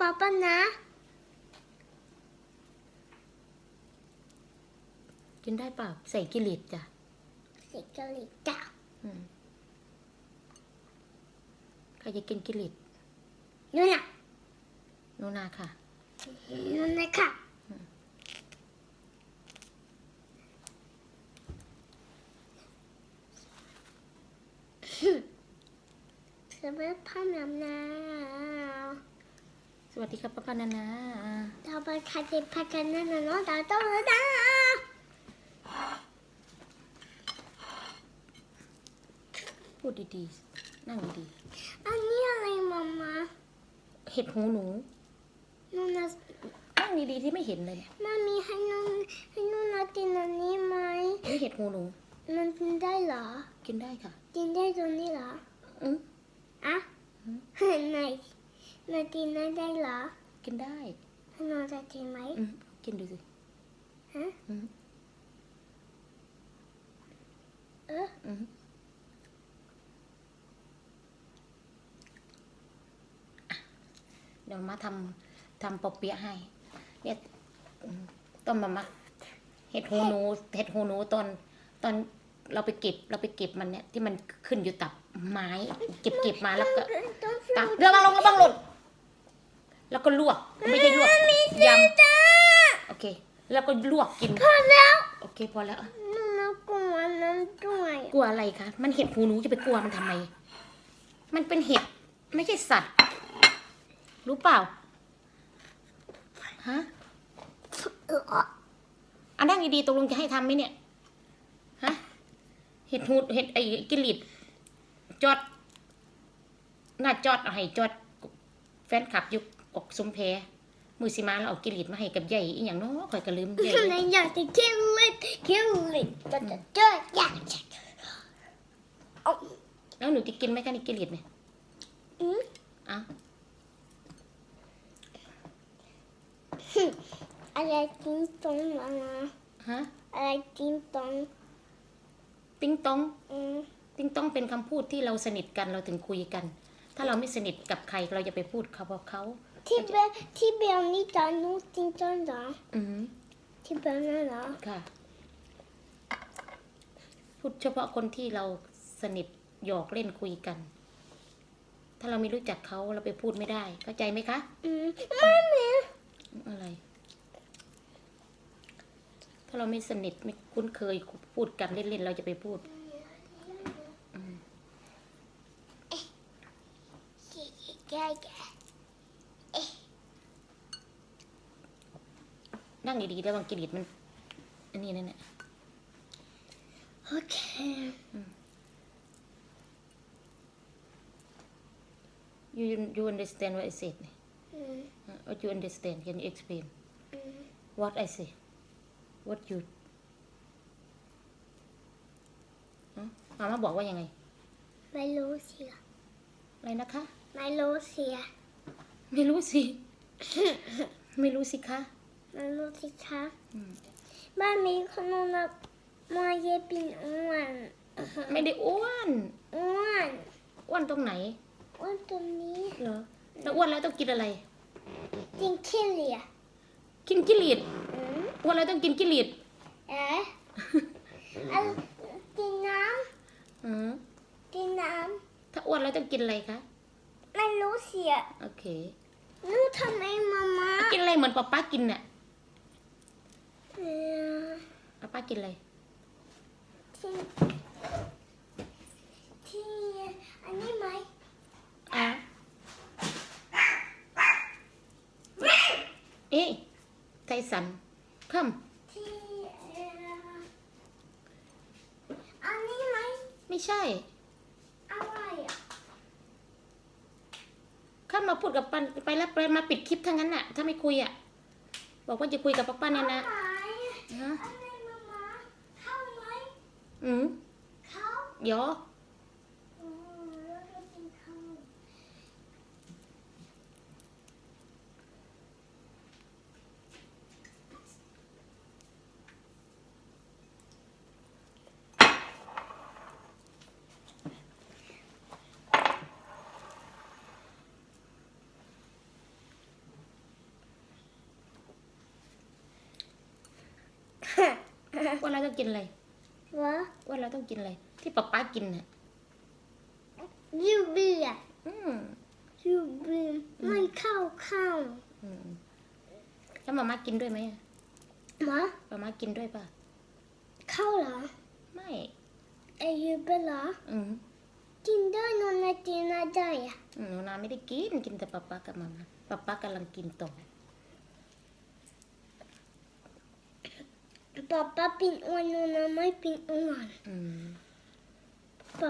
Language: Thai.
ป้าป้านะ กินได้เปล่าใส่กิริตจ้ะสิกะลิจ้าอืมใครจะกินกิริตนู่นน่ะนูนาค่ะนู่นนะค่ะสวัสดีพ่อน้ำนาส วัสดีครับป้าปานานาดาวบันคาเดพักันนั่นน่ะเนาะดาวต้องแล้วนะพูดดีๆ นั่งดีอันนี้อะไรมามาๆเห็ดหูหนูนู่นน่ะนั่งดีๆที่ไม่เห็นเลยเนี่ยมามีให้นุ่นให้นุ่นน่ะกินอันนี้ไหมนี่เห็ดหูหนูมันกินได้เหรอ กินได้ค่ะ กินได้ตรงนี้เหรออืม อะไหน ไหนกินได้ได้เหรอกินได้ให้น้องจะกินไหมอืมกินดูสิฮะอืมเอออืมอะเดี๋ยวมาทำทำปอเปี๊ยะให้เนี่ยอืมต้มมะมะเห็ดหูหนูเห็ดหูหนูตอนตอนเราไปเก็บเราไปเก็บมันเนี่ยที่มันขึ้นอยู่ตับไม้ เก็บเก็บมาแล้วก็ต้องตักเรื่องมาลงแล้วบ้างหล่น แล้วก็ลวก ไม่ใช่ลวกยำโอเค แล้วก็ลวกกิน พอแล้ว โอเค พอแล้วนุ่นน่ะกลัวน้ำด้วย กลัวอะไรคะ มันเห็ดหูหนูจะไปกลัวมันทำไม มันเป็นเห็ด ไม่ใช่สัตว์ รู้เปล่า ฮะเอออันนั่งดีๆตกลงจะให้ทำไหมเนี่ย ฮะ เห็ดหูเห็ดไอ้กิริดจอดหน้าจอดเอาให้จอด แฟนคลับอยุก ออกสมแพมือสิมาแล้วเอากิริดมาให้กับใหญ่อีหยังเนาะข่อยก็ลืมใหญ่ไหนอยากจะคิวลิตคิวลิตจะจะเจออยากจะเอาแล้วหนูจะกินไหมคะนี่กิริดเนี่ยอืมอ้าวอะไรกินตรงมานะฮะอะไรกินตรงติ้งตองอืมติ้งต้องเป็นคำพูดที่เราสนิทกันเราถึงคุยกัน ถ้าเราไม่สนิทกับใครเราจะไปพูดเขาบอกเขา ที่เบลที่เบลนี่ตอนนู้นจริงจังเหรออือหือที่เบลนั่นเหรอค่ะ พูดเฉพาะคนที่เราสนิทหยอกเล่นคุยกัน ถ้าเราไม่รู้จักเขาเราไปพูดไม่ได้ เข้าใจไหมคะ อืมไม่มีอะไร ถ้าเราไม่สนิทไม่คุ้นเคยพูดกันเล่นๆเราจะไปพูดแก่แก่ นั่งดีๆแล้วบางกิริตมัน อันนี้นั่นแหละโอเค you you understand what I said อืม Uh, what you understand can you explain อืม what I say what you ฮะมามาบอกว่ายังไง ไม่รู้สิอะไรนะคะ ไม่รู้สิไม่รู้สิ ไม่รู้สิคะ ไม่รู้สิคะอืมบ้านมีขนมนะมาเย็บเป็นอ้วน ไม่ได้อ้วน อ้วน อ้วนตรงไหน อ้วนตรงนี้เหรอแล้วอ้วนแล้วต้องกินอะไรจริงขี้เหลี่ยกินกิริดอืมอ้วนแล้วต้องกินกิริดเอ๊ะอันกินน้อืมำกินน้ถ้าอ้วนแล้วต้องกินอะไรคะำไม่รู้สิโอเครู้ทำไมมามากินอะไรเหมือนป๊าป้ากินน่ะ เอ่อ ป๊าป้ากินอะไรที่ที่อันนี้ไหมอะเอ๊ะไทสันคที่เอ่ออันนี้ไหมำไม่ใช่อะไรอะข้ามาพูดกับปันไปแล้วไปมาปิดคลิปทั้งนั้นน่ะ ถ้าไม่คุยอะ บอกว่าจะคุยกับป้าป้าเนี่ยนะอะไรฮะ 응? 카 우? 여? con nói cho kiên này วอืมแล้วก็กินข้าวอ้วนแล้วต้องกินอะไรวะอ้วนแล้วต้องกินอะไร ที่ป๊าป๊ากินน่ะยูเบียอืมยูเบียไม่เข้าเข้าอืมแล้วมาม่ากินด้วยไหมอะหมามาม่ากินด้วยป่ะเข้าเหรอ ไม่ไอยูเบียเหรออืมกินได้นอนในกินได้อะอืมหนูนาไม่ได้กินกินแต่ป๊าป๊ากับมาม่าป๊าป๊ากำลังกินต่อ ป๊าป๊าเป็นอ้วนนอนไม่เป็นอ้วนอืมป๊